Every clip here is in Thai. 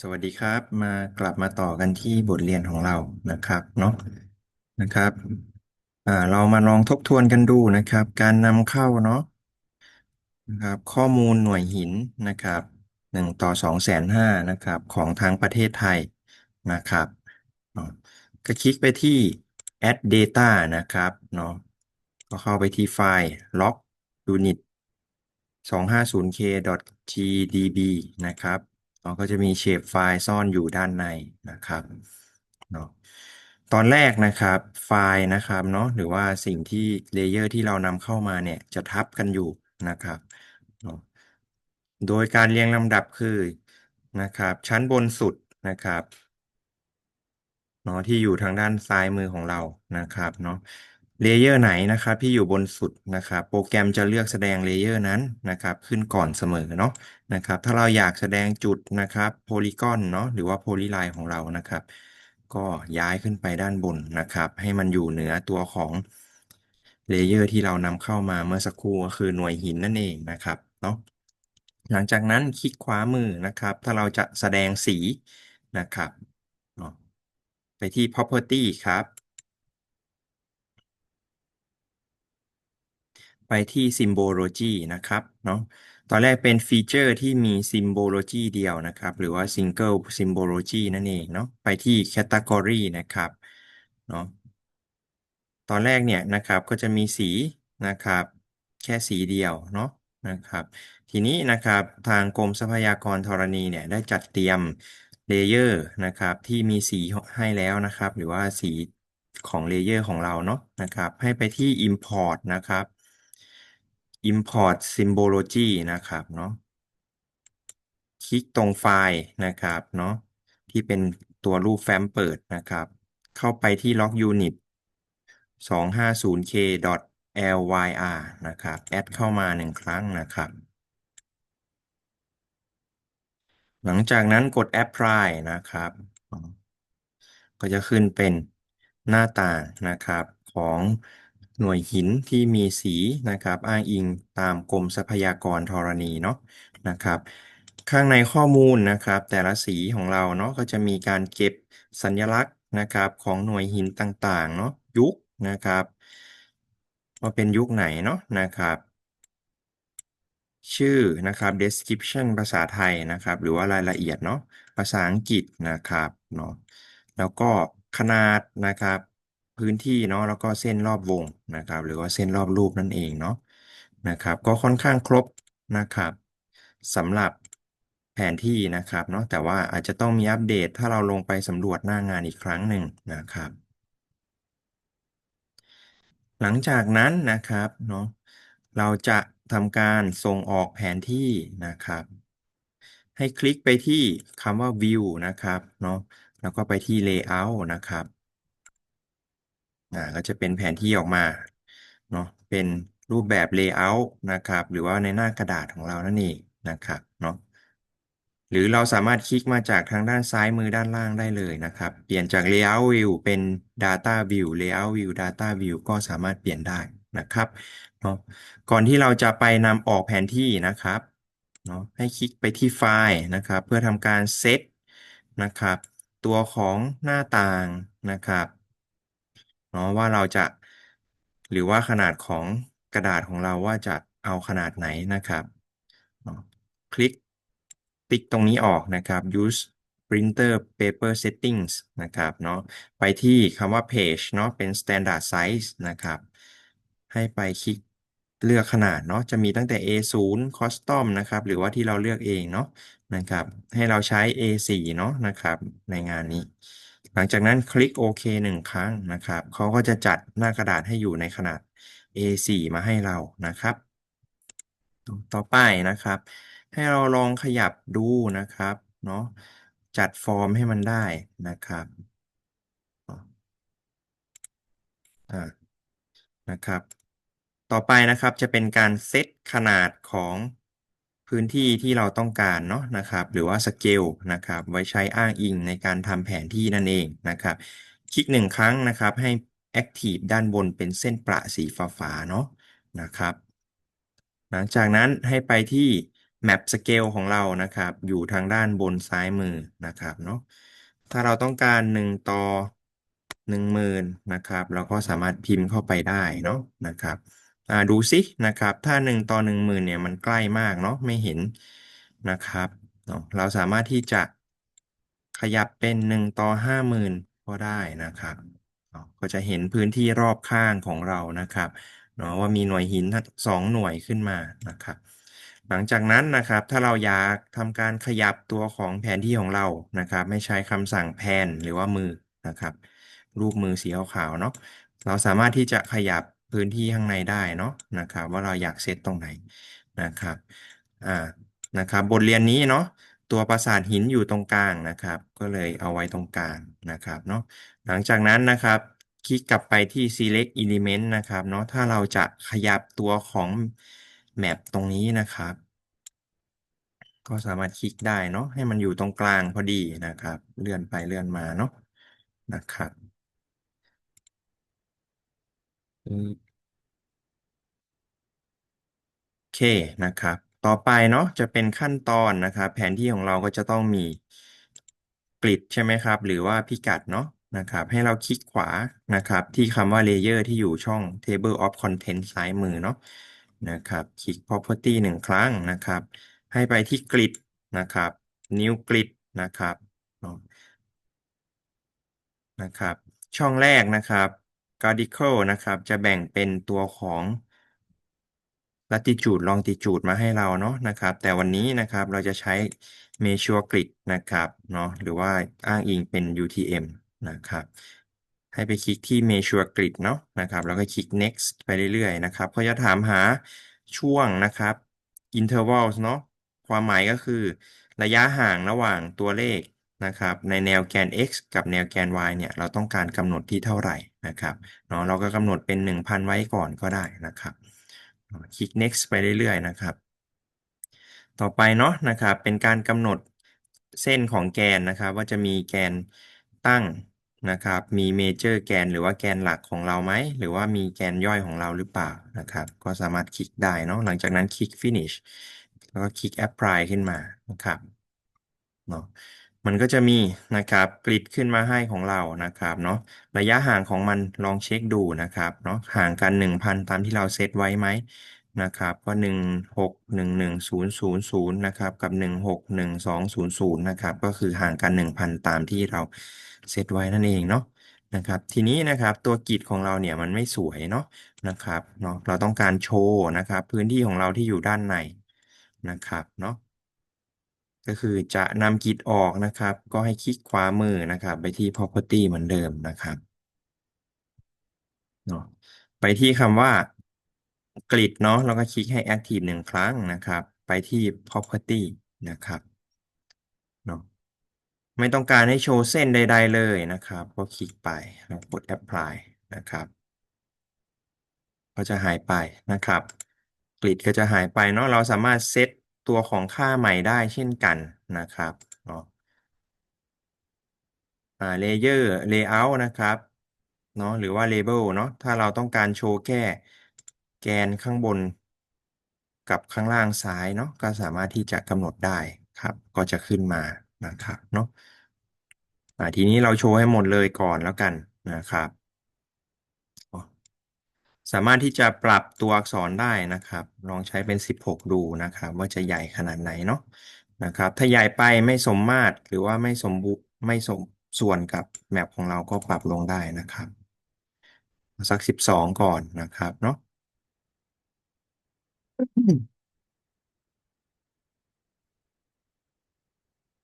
สวัสดีครับมากลับมาต่อกันที่บทเรียนของเรานะครับเนาะนะครับอ่าเรามาลองทบทวนกันดูนะครับ การนำเข้าเนาะนะครับข้อมูลหน่วยหินนะครับหนึ่งต่อสองแสนห้านะครับของทั้งประเทศไทยนะครับเนาะก็คลิกไปที่ add data นะครับเนาะก็เข้าไปที่ไฟล์ log unit 250k.gdb นะครับ เราก็จะมีเชฟไฟล์ซ่อนอยู่ด้านในนะครับเนาะตอนแรกนะครับไฟล์นะครับเนาะหรือว่าสิ่งที่เลเยอร์ที่เรานำเข้ามาเนี่ยจะทับกันอยู่นะครับเนาะโดยการเรียงลำดับคือนะครับชั้นบนสุดนะครับเนาะที่อยู่ทางด้านซ้ายมือของเรานะครับเนาะ เลเยอร์ไหนนะครับที่อยู่บนสุดนะครับโปรแกรมจะเลือกแสดงเลเยอร์นั้นนะครับขึ้นก่อนเสมอเนาะนะครับถ้าเราอยากแสดงจุดนะครับโพลีกอนเนาะหรือว่าโพลีไลน์ของเรานะครับ ก็ย้ายขึ้นไปด้านบนนะครับ ให้มันอยู่เหนือตัวของเลเยอร์ที่เรานำเข้ามาเมื่อสักครู่ก็คือหน่วยหินนั่นเองนะครับเนาะหลังจากนั้นคลิกขวามือนะครับ ถ้าเราจะแสดงสีนะครับไปที่ property ครับ ไปที่ symbology นะครับเนาะตอนแรกเป็นฟีเจอร์ที่มี symbology เดียวนะครับ หรือว่า single symbology นั่นเองเนาะไปที่ category นะครับเนาะตอนแรกเนี่ยนะครับก็จะมีสีนะครับแค่สีเดียวเนาะนะครับทีนี้นะครับทางกรมทรัพยากรธรณีเนี่ยได้จัดเตรียมเลเยอร์นะครับที่มีสีให้แล้วนะครับ หรือว่าสีของเลเยอร์ของเราเนาะนะครับให้ไปที่ import นะครับ import symbology นะครับเนาะคลิกตรงไฟล์นะครับเนาะที่เป็นตัวรูปแฟ้มเปิดนะครับ เข้าไปที่ log unit 250k lyr นะครับ แอดเข้ามาหนึ่งครั้งนะครับ หลังจากนั้นกด apply นะครับ ก็จะขึ้นเป็นหน้าต่างนะครับของ หน่วยหินที่มีสีนะครับ อ้างอิงตามกรมทรัพยากรธรณีเนาะนะครับ ข้างในข้อมูลนะครับ แต่ละสีของเราเนาะก็จะมีการเก็บสัญลักษณ์นะครับของหน่วยหินต่างๆเนาะยุคนะครับว่าเป็นยุคไหนเนาะนะครับ ชื่อนะครับ description ภาษาไทยนะครับ หรือว่ารายละเอียดเนาะภาษาอังกฤษนะครับเนาะแล้วก็ขนาดนะครับ พื้นที่เนาะแล้วก็เส้นรอบวงนะครับ หรือว่าเส้นรอบรูปนั่นเองเนาะนะครับ ก็ค่อนข้างครบนะครับสำหรับแผนที่นะครับเนาะแต่ว่าอาจจะต้องมีอัปเดตถ้าเราลงไปสำรวจหน้างานอีกครั้งหนึ่งนะครับ หลังจากนั้นนะครับเนาะเราจะทำการส่งออกแผนที่นะครับ ให้คลิกไปที่คำว่า view นะครับเนาะแล้วก็ไปที่ layout นะครับ อ่าก็จะเป็นแผนที่ออกมาเนาะเป็นรูปแบบ layout นะครับ หรือว่าในหน้ากระดาษของเรานั่นเองนะครับเนาะหรือเราสามารถคลิกมาจากทางด้านซ้ายมือด้านล่างได้เลยนะครับ เปลี่ยนจาก layout view เป็น data view layout view data view ก็สามารถเปลี่ยนได้นะครับเนาะก่อนที่เราจะไปนำออกแผนที่นะครับเนาะให้คลิกไปที่ไฟล์นะครับ เพื่อทำการเซตนะครับ ตัวของหน้าต่างนะครับ เนาะว่าเราจะ หรือว่าขนาดของกระดาษของเราว่าจะเอาขนาดไหนนะครับคลิกติ๊กตรงนี้ออกนะครับ use printer paper settings นะครับเนาะไปที่คำว่า page เนาะเป็น standard size นะครับ ให้ไปคลิกเลือกขนาดเนาะจะมีตั้งแต่ A0 custom นะครับหรือว่าที่เราเลือกเองเนาะนะครับ ให้เราใช้ A4 เนาะนะครับ ในงานนี้ หลังจากนั้นคลิกโอเคหนึ่งครั้งนะครับเขาก็จะจัดหน้ากระดาษให้อยู่ในขนาด A4 มาให้เรานะครับ ต่อไปนะครับ ให้เราลองขยับดูนะครับเนาะจัดฟอร์มให้มันได้นะครับอ่านะครับ ต่อไปนะครับจะเป็นการเซตขนาดของ พื้นที่ที่เราต้องการเนาะนะครับ หรือว่าสเกลนะครับไว้ใช้อ้างอิงในการทำแผนที่นั่นเองนะครับ คลิกหนึ่งครั้งนะครับให้ Active ด้านบนเป็นเส้นประสีฟ้าๆเนาะนะครับ หลังจากนั้นให้ไปที่ map scale ของเรานะครับ อยู่ทางด้านบนซ้ายมือนะครับเนาะถ้าเราต้องการหนึ่งต่อหนึ่งหมื่นนะครับ เราก็สามารถพิมพ์เข้าไปได้เนาะนะครับ อ่าดูสินะครับ ถ้าหนึ่งต่อหนึ่งหมื่นเนี่ยมันใกล้มากเนาะไม่เห็นนะครับเนาะเราสามารถที่จะขยับเป็นหนึ่งต่อห้าหมื่นก็ได้นะครับเนาะก็จะเห็นพื้นที่รอบข้างของเรานะครับเนาะว่ามีหน่วยหินสองหน่วยขึ้นมานะครับ หลังจากนั้นนะครับถ้าเราอยากทำการขยับตัวของแผนที่ของเรานะครับ ไม่ใช้คำสั่งแพนหรือว่ามือนะครับ รูปมือสีขาวๆเนาะเราสามารถที่จะขยับ พื้นที่ข้างในได้เนาะนะครับ ว่าเราอยากเซตตรงไหนนะครับอ่านะครับบทเรียนนี้เนาะตัวปราสาทหินอยู่ตรงกลางนะครับ ก็เลยเอาไว้ตรงกลางนะครับเนาะหลังจากนั้นนะครับ คลิกกลับไปที่ select element นะครับเนาะถ้าเราจะขยับตัวของแมปตรงนี้นะครับ ก็สามารถคลิกได้เนาะให้มันอยู่ตรงกลางพอดีนะครับ เลื่อนไปเลื่อนมาเนาะนะครับ อืมโอเคนะครับ ต่อไปเนาะจะเป็นขั้นตอนนะครับ แผนที่ของเราก็จะต้องมีกริดใช่ไหมครับ หรือว่าพิกัดเนาะนะครับ ให้เราคลิกขวานะครับ ที่คำว่า Layer ที่อยู่ช่อง Table of Contents ซ้ายมือเนาะนะครับคลิก Property หนึ่งครั้งนะครับ ให้ไปที่กริดนะครับ New Grid นะครับเนาะนะครับ ช่องแรกนะครับ Radical นะครับ จะแบ่งเป็นตัวของ latitude longitude มาให้เราเนาะนะครับ แต่วันนี้นะครับเราจะใช้ measure grid นะครับเนาะหรือว่าอ้างอิงเป็น UTM นะครับ ให้ไปคลิกที่ measure grid เนาะนะครับแล้วก็คลิก next ไปเรื่อยๆนะครับเขาจะถามหาช่วงนะครับ intervals เนาะความหมายก็คือระยะห่างระหว่างตัวเลข นะครับในแนวแกน x กับแนวแกน y เนี่ยเราต้องการกำหนดที่เท่าไหร่นะครับเนาะเราก็กำหนดเป็น 1,000 ไว้ก่อนก็ได้นะครับคลิก next ไปเรื่อยๆนะครับ ต่อไปเนาะนะครับเป็นการกำหนดเส้นของแกนนะครับ ว่าจะมีแกนตั้งนะครับ มีเมเจอร์แกนหรือว่าแกนหลักของเราไหม หรือว่ามีแกนย่อยของเราหรือเปล่านะครับ ก็สามารถคลิกได้เนาะหลังจากนั้นคลิก finish แล้วก็คลิก apply ขึ้นมานะครับเนาะ มันก็จะมีนะครับกริดขึ้นมาให้ของเรานะครับเนาะระยะห่างของมันลองเช็คดูนะครับเนาะห่างกัน 1,000 ตามที่เราเซตไว้ไหมนะครับก็หนึ่งหกหนึ่งหนึ่งศูนย์ศูนย์ศูนย์นะครับกับหนึ่งหกหนึ่งสองศูนย์ศูนย์นะครับก็คือห่างกันหนึ่งพันตามที่เราเซตไว้นั่นเองเนาะนะครับทีนี้นะครับตัวกริดของเราเนี่ยมันไม่สวยเนาะนะครับเนาะเราต้องการโชว์นะครับพื้นที่ของเราที่อยู่ด้านในนะครับเนาะ ก็คือจะนำกิจออกนะครับ ก็ให้คลิกขวามือนะครับ ไปที่ property เหมือนเดิมนะครับเนาะไปที่คำว่ากริดเนาะแล้วก็คลิกให้ active หนึ่งครั้งนะครับ ไปที่ property นะครับเนาะไม่ต้องการให้โชว์เส้นใด ๆ เลยนะครับ ก็คลิกไปแล้วกด apply นะครับ ก็จะหายไปนะครับกริดก็จะหายไปเนาะเราสามารถเซต ตัวของค่าใหม่ได้เช่นกันนะครับเนาะอ่า layer layout นะครับเนาะหรือว่า label เนาะถ้าเราต้องการโชว์แค่แกนข้างบน กับข้างล่างซ้ายเนาะก็สามารถที่จะกำหนดได้ครับ ก็จะขึ้นมานะครับเนาะอ่าทีนี้เราโชว์ให้หมดเลยก่อนแล้วกันนะครับ สามารถที่จะปรับตัวอักษรได้นะครับ ลองใช้เป็น 16 ดูนะครับ ว่าจะใหญ่ขนาดไหนเนาะนะครับ ถ้าใหญ่ไปไม่สมมาตรหรือว่าไม่สมบุไม่สมส่วนกับแมปของเราก็ปรับลงได้นะครับ สัก 12 ก่อนนะครับเนาะ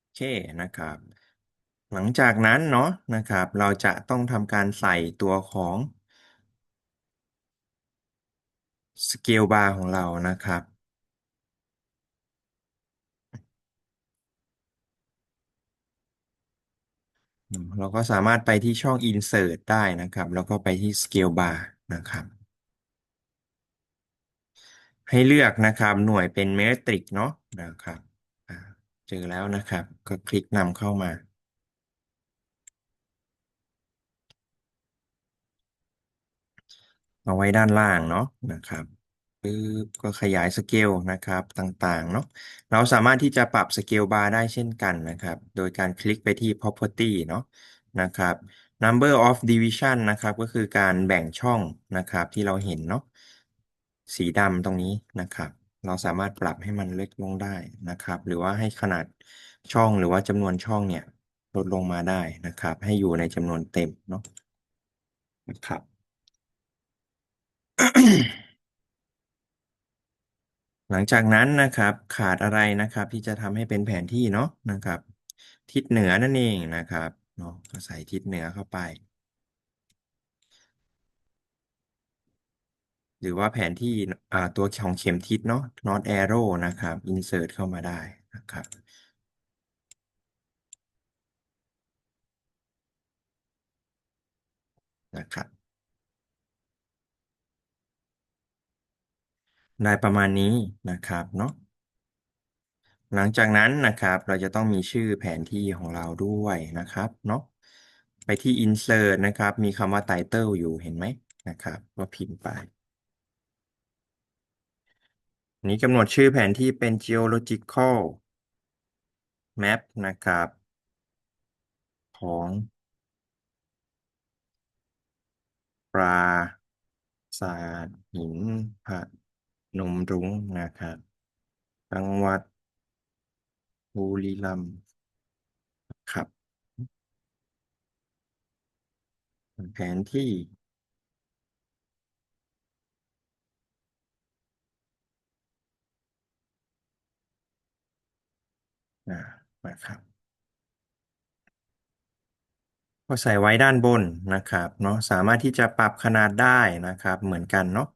โอเคนะครับ หลังจากนั้นเนาะนะครับ เราจะต้องทำการใส่ตัวของ สเกลบาร์ของเรานะครับ เราก็สามารถไปที่ช่อง Insert ได้นะครับ แล้วก็ไปที่ Scale Bar นะครับ ให้เลือกนะครับหน่วยเป็นเมตริกเนาะนะครับเจอแล้วนะครับ ก็คลิกนำเข้ามา เอาไว้ด้านล่างเนาะนะครับปึ๊บก็ขยายสเกลนะครับต่างๆเนาะเราสามารถที่จะปรับสเกลบาร์ได้เช่นกันนะครับ โดยการคลิกไปที่ property เนาะนะครับ number of division นะครับ ก็คือการแบ่งช่องนะครับที่เราเห็นเนาะสีดำตรงนี้นะครับ เราสามารถปรับให้มันเล็กลงได้นะครับ หรือว่าให้ขนาดช่องหรือว่าจำนวนช่องเนี่ยลดลงมาได้นะครับ ให้อยู่ในจำนวนเต็มเนาะนะครับ หลังจากนั้นนะครับ ขาดอะไรนะครับ ที่จะทำให้เป็นแผนที่เนาะนะครับ ทิศเหนือนั่นเองนะครับเนาะก็ใส่ทิศเหนือเข้าไป หรือว่าแผนที่อ่าตัวของเข็มทิศเนาะ North Arrow นะครับ insert เข้ามาได้นะครับนะครับ ได้ประมาณนี้นะครับเนาะหลังจากนั้นนะครับ เราจะต้องมีชื่อแผนที่ของเราด้วยนะครับเนาะไปที่ insert นะครับ มีคำว่า title อยู่เห็นไหมนะครับก็พิมพ์ไปอันนี้กำหนดชื่อแผนที่เป็น geological map นะครับ ของปราสาทหินพ นมรุ้งนะครับจังหวัดบุรีรัมย์ครับ แผนที่ อ่านะครับก็ใส่ไว้ด้านบนนะครับเนาะสามารถที่จะปรับขนาดได้นะครับ เหมือนกันเนาะ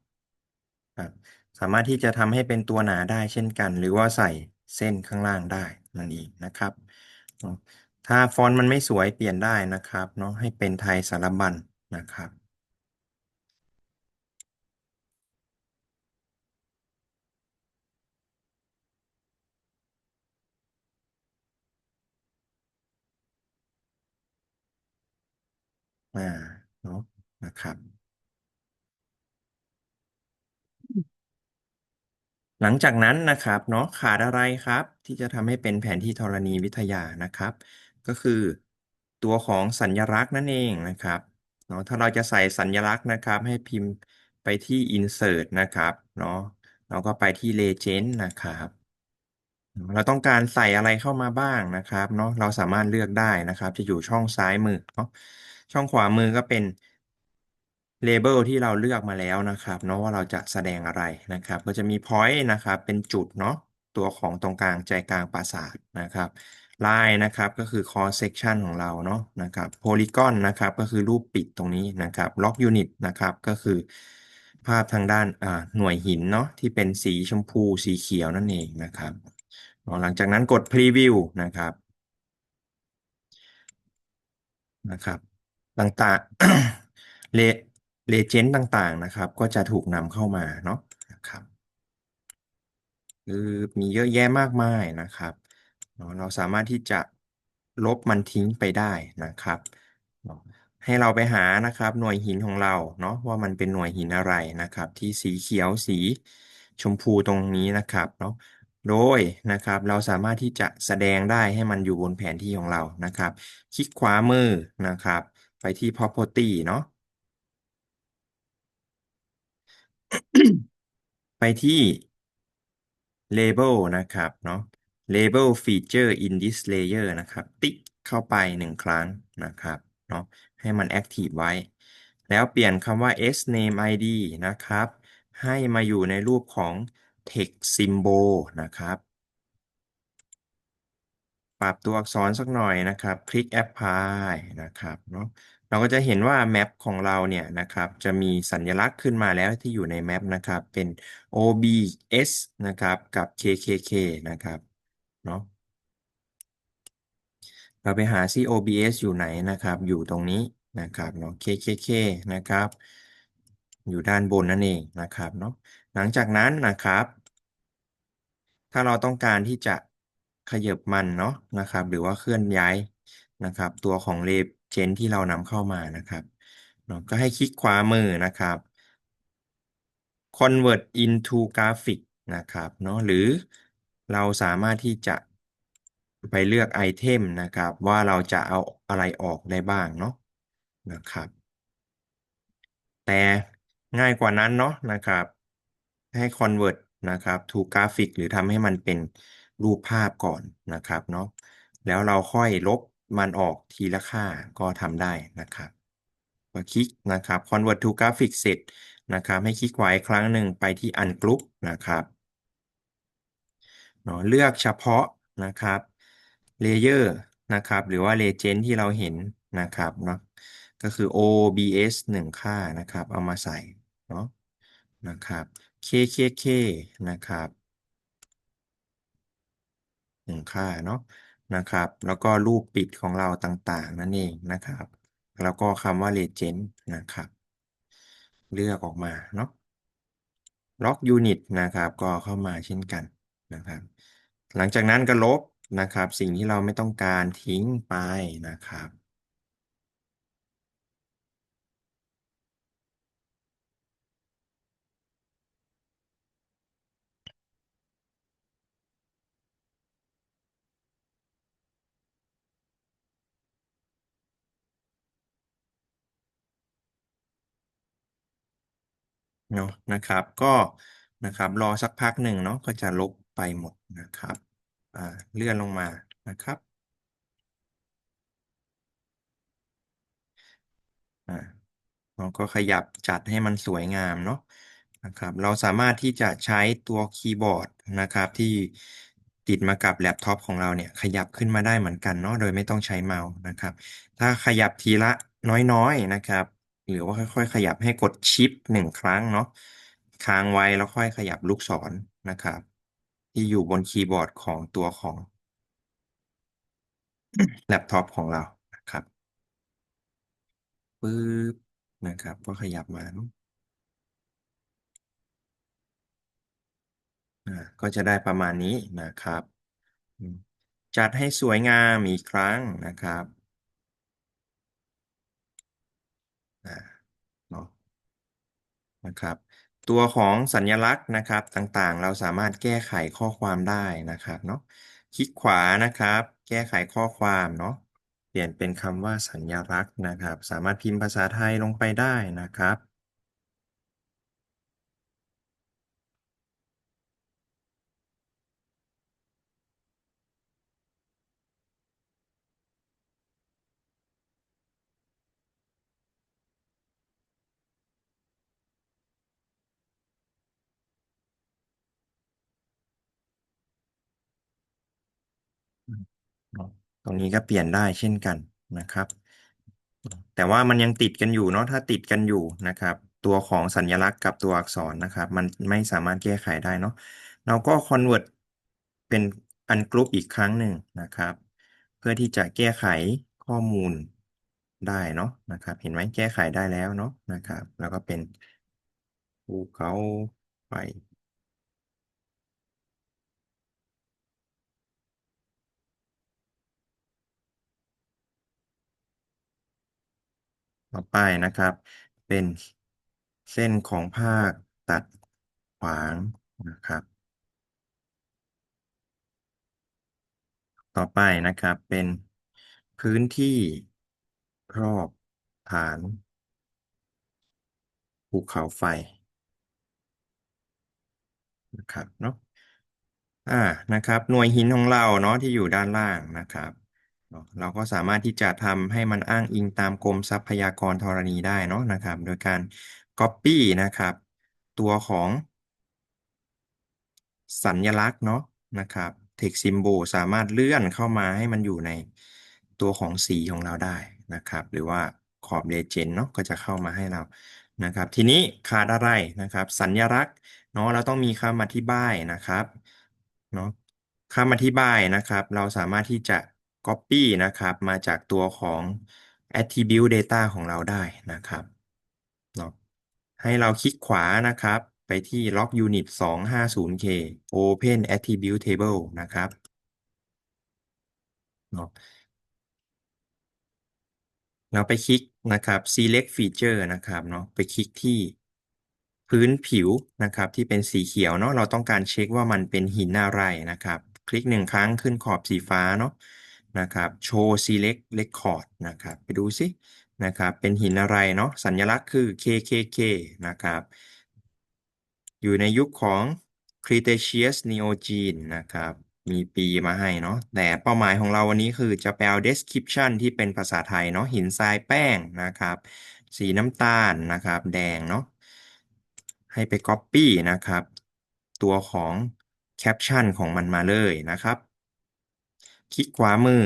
ครับ สามารถที่จะทำให้เป็นตัวหนาได้เช่นกัน หรือว่าใส่เส้นข้างล่างได้นั่นเองนะครับ ถ้าฟอนต์มันไม่สวยเปลี่ยนได้นะครับเนาะให้เป็นไทยสารบัญนะครับอ่าเนาะนะครับ หลังจากนั้นนะครับเนาะขาดอะไรครับ ที่จะทำให้เป็นแผนที่ธรณีวิทยานะครับ ก็คือตัวของสัญลักษณ์นั่นเองนะครับเนาะถ้าเราจะใส่สัญลักษณ์นะครับ ให้พิมพ์ไปที่ insert นะครับเนาะเราก็ไปที่ legend นะครับเราต้องการใส่อะไรเข้ามาบ้างนะครับเนาะเราสามารถเลือกได้นะครับ จะอยู่ช่องซ้ายมือเนาะช่องขวามือก็เป็น เลเบลที่เราเลือกมาแล้วนะครับเนาะว่าเราจะแสดงอะไรนะครับ ก็จะมี point นะครับ เป็นจุดเนาะตัวของตรงกลางใจกลางปราสาทนะครับ line นะครับก็คือ cross section ของเราเนาะนะครับ polygon นะครับก็คือรูปปิดตรงนี้นะครับ log unit นะครับก็คือภาพทางด้านหน่วยหินเนาะที่เป็นสีชมพูสีเขียวนั่นเองนะครับหลังจากนั้นกด preview นะครับนะครับต่างๆเล เลเจนด์ต่างๆนะครับ ก็จะถูกนำเข้ามาเนาะนะครับคือมีเยอะแยะมากมายนะครับเราสามารถที่จะลบมันทิ้งไปได้นะครับ ให้เราไปหานะครับหน่วยหินของเราเนาะว่ามันเป็นหน่วยหินอะไรนะครับ ที่สีเขียวสีชมพูตรงนี้นะครับเนาะโดยนะครับเราสามารถที่จะแสดงได้ให้มันอยู่บนแผนที่ของเรานะครับ คลิกขวามือนะครับ ไปที่ property เนาะ ไปที่ label นะครับเนาะ label feature in this layer นะครับ ติ๊กเข้าไปหนึ่งครั้งนะครับเนาะให้มัน active ไว้ แล้วเปลี่ยนคำว่า s name id นะครับ ให้มาอยู่ในรูปของ text symbol นะครับ ปรับตัวอักษรสักหน่อยนะครับ คลิก apply นะครับเนาะ เราก็จะเห็นว่าแมปของเราเนี่ยนะครับ จะมีสัญลักษณ์ขึ้นมาแล้วที่อยู่ในแมปนะครับ เป็น OBS นะครับ กับ KKK นะครับ เนาะเราไปหาที่ OBS อยู่ไหนนะครับ อยู่ตรงนี้นะครับเนาะ KKK นะครับ อยู่ด้านบนนั่นเองนะครับเนาะ หลังจากนั้นนะครับ ถ้าเราต้องการที่จะขยับมันเนาะนะครับ หรือว่าเคลื่อนย้ายนะครับ ตัวของเล เจนที่เรานำเข้ามานะครับเนาะก็ให้คลิกขวามือนะครับ convert into graphic นะครับเนาะหรือเราสามารถที่จะไปเลือกไอเทมนะครับ ว่าเราจะเอาอะไรออกได้บ้างเนาะนะครับ แต่ง่ายกว่านั้นเนาะนะครับให้ convert นะครับ to graphic หรือทำให้มันเป็นรูปภาพก่อนนะครับเนาะแล้วเราค่อยลบ มันออกทีละค่าก็ทำได้นะครับพอคลิกนะครับ convert to graphic เสร็จนะครับ ให้คลิกขวาครั้งหนึ่งไปที่ ungroup นะครับเนาะเลือกเฉพาะนะครับ layer นะครับหรือว่า legend ที่เราเห็นนะครับเนาะก็คือ OBS หนึ่งค่านะครับ เอามาใส่เนาะนะครับ KKK นะครับหนึ่งค่าเนาะ นะครับ แล้วก็รูปปิดของเราต่างๆ นั่นเองนะครับ แล้วก็คำว่า legend นะครับ เลือกออกมาเนาะล็อกยูนิตนะครับ ก็เข้ามาเช่นกันนะครับ หลังจากนั้นก็ลบนะครับ สิ่งที่เราไม่ต้องการทิ้งไปนะครับ เนาะนะครับ ก็นะครับรอสักพักหนึ่งเนาะก็จะลบไปหมดนะครับอ่าเลื่อนลงมานะครับอ่าเราก็ขยับจัดให้มันสวยงามเนาะนะครับเราสามารถที่จะใช้ตัวคีย์บอร์ดนะครับ ที่ติดมากับแล็ปท็อปของเราเนี่ยขยับขึ้นมาได้เหมือนกันเนาะโดยไม่ต้องใช้เมาส์นะครับ ถ้าขยับทีละน้อยๆนะครับ หรือว่าค่อยๆขยับให้กดชิปหนึ่งครั้งเนาะค้างไว้แล้วค่อยขยับลูกศรนะครับ ที่อยู่บนคีย์บอร์ดของตัวของแล็ปท็อปของเรานะครับปึ๊บนะครับ ก็ขยับมาอ่าก็จะได้ประมาณนี้นะครับ จัดให้สวยงามอีกครั้งนะครับ อ่าเนาะนะครับ ตัวของสัญลักษณ์นะครับต่างๆ เราสามารถแก้ไขข้อความได้นะครับเนาะคลิกขวานะครับ แก้ไขข้อความเนาะเปลี่ยนเป็นคำว่าสัญลักษณ์นะครับ สามารถพิมพ์ภาษาไทยลงไปได้นะครับ ตรงนี้ก็เปลี่ยนได้เช่นกันนะครับ แต่ว่ามันยังติดกันอยู่เนาะถ้าติดกันอยู่นะครับ ตัวของสัญลักษณ์กับตัวอักษรนะครับ มันไม่สามารถแก้ไขได้เนาะเราก็ convert เป็น ungroup อีกครั้งหนึ่งนะครับ เพื่อที่จะแก้ไขข้อมูลได้เนาะนะครับ เห็นไหมแก้ไขได้แล้วเนาะนะครับ แล้วก็เป็นภูเขาไฟ ต่อไปนะครับ เป็นเส้นของภาคตัดขวางนะครับ ต่อไปนะครับเป็นพื้นที่รอบฐานภูเขาไฟนะครับเนาะอ่านะครับ หน่วยหินของเราเนาะที่อยู่ด้านล่างนะครับ เนาะเราก็สามารถที่จะทำให้มันอ้างอิงตามกรมทรัพยากรธรณีได้เนาะนะครับ โดยการ Copy นะครับ ตัวของ สัญลักษณ์เนาะนะครับ text symbol สามารถเลื่อนเข้ามาให้มันอยู่ในตัวของสีของเราได้นะครับ หรือว่าขอบ legend เนาะก็จะเข้ามาให้เรานะครับ ทีนี้ขาดอะไรนะครับ สัญลักษณ์เนาะเราต้องมีคำอธิบายนะครับเนาะคำอธิบายนะครับ เราสามารถที่จะ copy นะครับ มาจากตัวของ attribute data ของเราได้นะครับเนาะให้เราคลิกขวานะครับ ไปที่ log unit 250k open attribute table นะครับเนาะเราไปคลิกนะครับ select feature นะครับเนาะไปคลิกที่พื้นผิวนะครับ ที่เป็นสีเขียวเนาะเราต้องการเช็คว่ามันเป็นหินอะไรนะครับ คลิกหนึ่งครั้งขึ้นขอบสีฟ้าเนาะ นะครับโชว์ select record นะครับ ไปดูสินะครับ เป็นหินอะไรเนาะ สัญลักษณ์คือ KKK นะครับ อยู่ในยุคของ Cretaceous Neogene นะครับ มีปีมาให้เนาะ แต่เป้าหมายของเราวันนี้คือจะไปเอา description ที่เป็นภาษาไทยเนาะ หินทรายแป้งนะครับ สีน้ำตาลนะครับ แดงเนาะ ให้ไป Copy นะครับ ตัวของ Caption ของมันมาเลยนะครับ คลิกขวามือ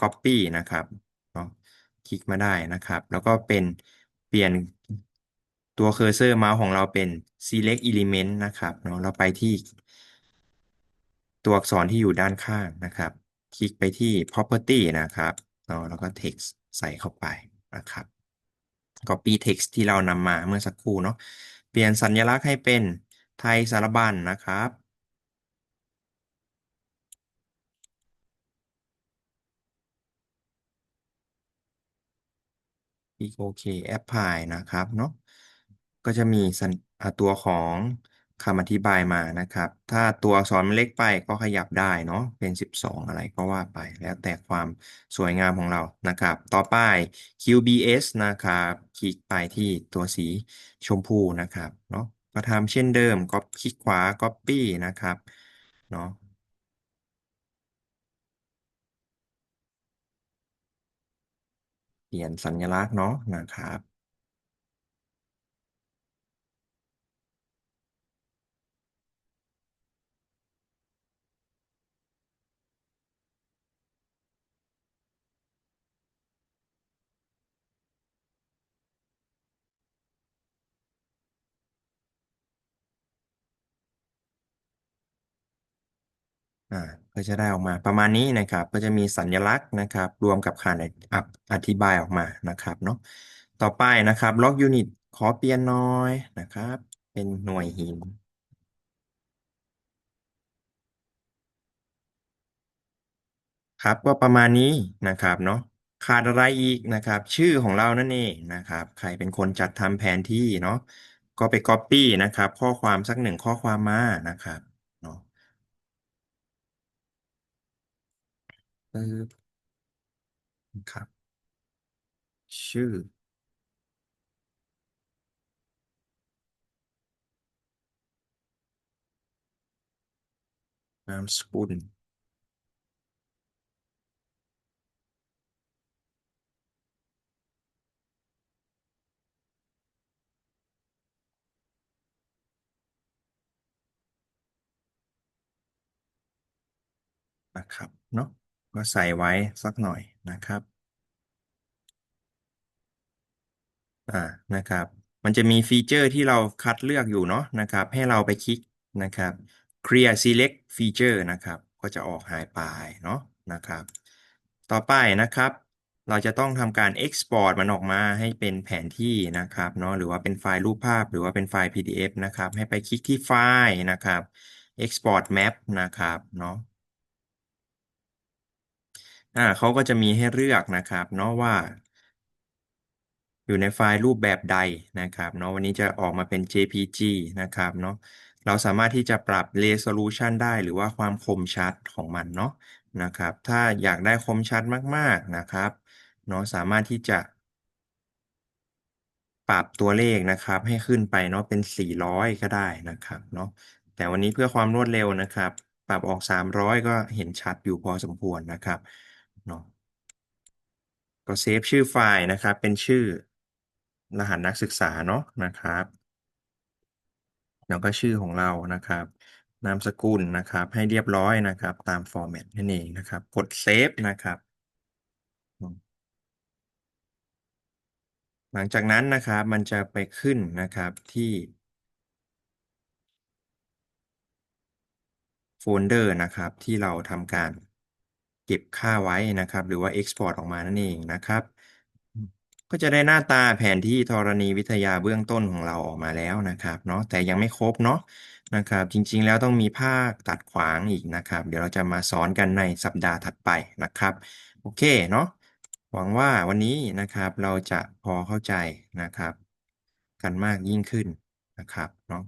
Copy นะครับเนาะคลิกมาได้นะครับ แล้วก็เป็นเปลี่ยนตัวเคอร์เซอร์เมาส์ของเราเป็น select element นะครับเนาะเราไปที่ ตัวอักษรที่อยู่ด้านข้างนะครับ คลิกไปที่ property นะครับเนาะแล้วก็ text ใส่เข้าไปนะครับ copy text ที่เรานำมาเมื่อสักครู่เนาะเปลี่ยนสัญลักษณ์ให้เป็นไทยสารบัญนะครับ คลิกโอเค apply นะครับเนาะก็จะมีสัญอ่าตัวของคำอธิบายมานะครับ ถ้าตัวอักษรมันเล็กไปก็ขยับได้เนาะเป็น 12 อะไรก็ว่าไป แล้วแต่ความสวยงามของเรานะครับ ต่อไป QBS นะครับ คลิกไปที่ตัวสีชมพูนะครับเนาะก็ทำเช่นเดิมก็คลิกขวา Copy นะครับเนาะ เปลี่ยนสัญลักษณ์เนาะนะครับ อ่าก็จะได้ออกมาประมาณนี้นะครับ ก็จะมีสัญลักษณ์นะครับ รวมกับคำอธิบายออกมานะครับเนาะต่อไปนะครับล็อกยูนิตขอเปลี่ยนหน่อยนะครับ เป็นหน่วยหินครับก็ประมาณนี้นะครับเนาะขาดอะไรอีกนะครับ ชื่อของเรานั่นเองนะครับ ใครเป็นคนจัดทำแผนที่เนาะก็ไป Copy นะครับ ข้อความสักหนึ่งข้อความมานะครับเนาะ ปึ๊บครับ ชื่อ นามสกุลนะครับเนาะ ก็ใส่ไว้สักหน่อยนะครับอ่านะครับ มันจะมีฟีเจอร์ที่เราคัดเลือกอยู่เนาะนะครับ ให้เราไปคลิกนะครับ clear select feature นะครับ ก็จะออกหายไปเนาะนะครับ ต่อไปนะครับ เราจะต้องทำการ export มันออกมาให้เป็นแผนที่นะครับเนาะหรือว่าเป็นไฟล์รูปภาพ หรือว่าเป็นไฟล์ PDF นะครับ ให้ไปคลิกที่ไฟล์นะครับ export map นะครับเนาะ อ่าเขาก็จะมีให้เลือกนะครับเนาะว่า อยู่ในไฟล์รูปแบบใดนะครับเนาะวันนี้จะออกมาเป็น JPG นะครับเนาะเราสามารถที่จะปรับ resolution ได้หรือว่าความคมชัดของมันเนาะนะครับ ถ้าอยากได้คมชัดมากๆนะครับเนาะสามารถที่จะปรับตัวเลขนะครับ ให้ขึ้นไปเนาะเป็น 400 ก็ได้นะครับเนาะแต่วันนี้เพื่อความรวดเร็วนะครับ ปรับออก 300 ก็เห็นชัดอยู่พอสมควรนะครับ เนาะก็เซฟชื่อไฟล์นะครับ เป็นชื่อรหัสนักศึกษาเนาะนะครับ แล้วก็ชื่อของเรานะครับ นามสกุลนะครับ ให้เรียบร้อยนะครับ ตามฟอร์แมตนั่นเองนะครับ กดเซฟนะครับ หลังจากนั้นนะครับ มันจะไปขึ้นนะครับที่โฟลเดอร์นะครับที่เราทำการ เก็บค่าไว้นะครับ หรือว่า Export ออกมานั่นเองนะครับ ก็จะได้หน้าตาแผนที่ธรณีวิทยาเบื้องต้นของเราออกมาแล้วนะครับเนาะแต่ยังไม่ครบเนาะนะครับ จริงๆแล้วต้องมีภาคตัดขวางอีกนะครับ เดี๋ยวเราจะมาสอนกันในสัปดาห์ถัดไปนะครับ โอเคเนาะหวังว่าวันนี้นะครับเราจะพอเข้าใจนะครับ กันมากยิ่งขึ้นนะครับเนาะ